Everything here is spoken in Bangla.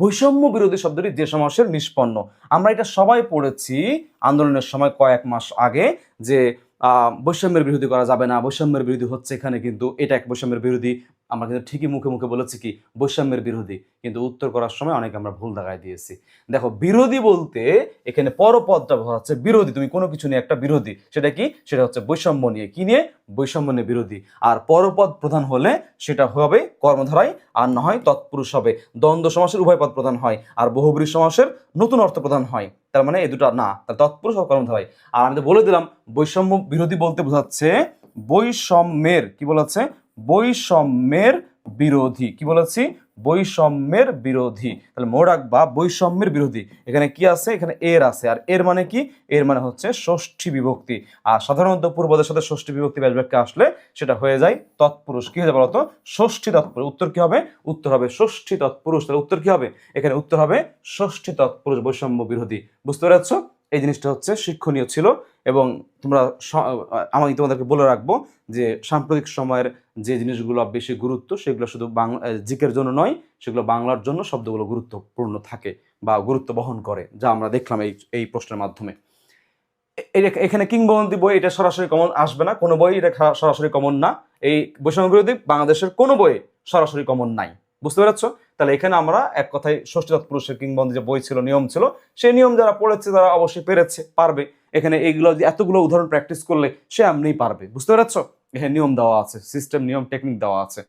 বৈষম্য বিরোধী শব্দটি যে সমাসের নিষ্পন্ন। আমরা এটা সবাই পড়েছি আন্দোলনের সময় কয়েক মাস আগে যে বৈষম্যের বিরোধী করা যাবে না, বৈষম্যের বিরোধী হচ্ছে এখানে কিন্তু, এটা এক বৈষম্যের বিরোধী আমরা কিন্তু ঠিকই মুখে মুখে বলেছি কি, বৈষম্যের বিরোধী। কিন্তু উত্তর করার সময় অনেক আমরা ভুল দেখায় দিয়েছি। দেখো, বিরোধী বলতে এখানে পরপদটা হচ্ছে বিরোধী। তুমি কোনো কিছু নিয়ে একটা বিরোধী। সেটা কি? সেটা হচ্ছে বৈষম্য নিয়ে। কি নিয়ে? বৈষম্য নিয়ে বিরোধী। আর পরপদ প্রধান হলে সেটা হবে কর্মধারায়, আর না হয় তৎপুরুষ হবে। দ্বন্দ্ব সমাসের উভয় পদ প্রধান হয়, আর বহুব্রী সমাসের নতুন অর্থ প্রধান হয়। তার মানে এই দুটো না, তার তৎপুরুষ ও কর্মধারায়। আর আমি তো বলে দিলাম, বৈষম্য বিরোধী বলতে বোঝাচ্ছে বৈষম্যের, কি বলেছে? বৈষম্যের বিরোধী। কি বলেছি? বৈষম্যের বিরোধী। তাহলে মনে রাখবা, বৈষম্যের বিরোধী। এখানে কি আছে? এখানে এর আছে। আর এর মানে কি? এর মানে হচ্ছে ষষ্ঠী বিভক্তি। আর সাধারণত পূর্বদের সাথে ষষ্ঠী বিভক্তি ব্যাসবাক্যে আসলে সেটা হয়ে যায় তৎপুরুষ। কি হয়ে যাবে বলতো? ষষ্ঠী তৎপুরুষ। উত্তর কি হবে? উত্তর হবে ষষ্ঠী তৎপুরুষ। তাহলে উত্তর কি হবে? এখানে উত্তর হবে ষষ্ঠী তৎপুরুষ বৈষম্য বিরোধী। বুঝতে পেরেছ? এই জিনিসটা হচ্ছে শিক্ষণীয় ছিল। এবং তোমরা আমি তোমাদেরকে বলে রাখব যে সাম্প্রতিক সময়ের যে জিনিসগুলো বেশি গুরুত্ব, সেগুলো শুধু বাংলা জিকের জন্য নয়, সেগুলো বাংলার জন্য শব্দগুলো গুরুত্বপূর্ণ থাকে বা গুরুত্ব বহন করে, যা আমরা দেখলাম এই এই প্রশ্নের মাধ্যমে। এখানে কিংবদন্তি বই, এটা সরাসরি কমন আসবে না, কোনো বই এটা সরাসরি কমন না। এই বৈষম্য বিরোধী বাংলাদেশের কোনো বইয়ে সরাসরি কমন নাই। বুঝতে পেরেছ? তাহলে এখানে আমরা এক কথায় ষষ্ঠী পুরুষের কিংবদন্তি যে বই ছিল, নিয়ম ছিল, সেই নিয়ম যারা পড়েছে, তারা অবশ্যই পেরেছে, পারবে। এখানে এইগুলো এতগুলো উদাহরণ প্র্যাকটিস করলে সে এমনিই পারবে। বুঝতে পারছ? এখানে নিয়ম দেওয়া আছে সিস্টেম নিয়ম টেকনিক দেওয়া আছে।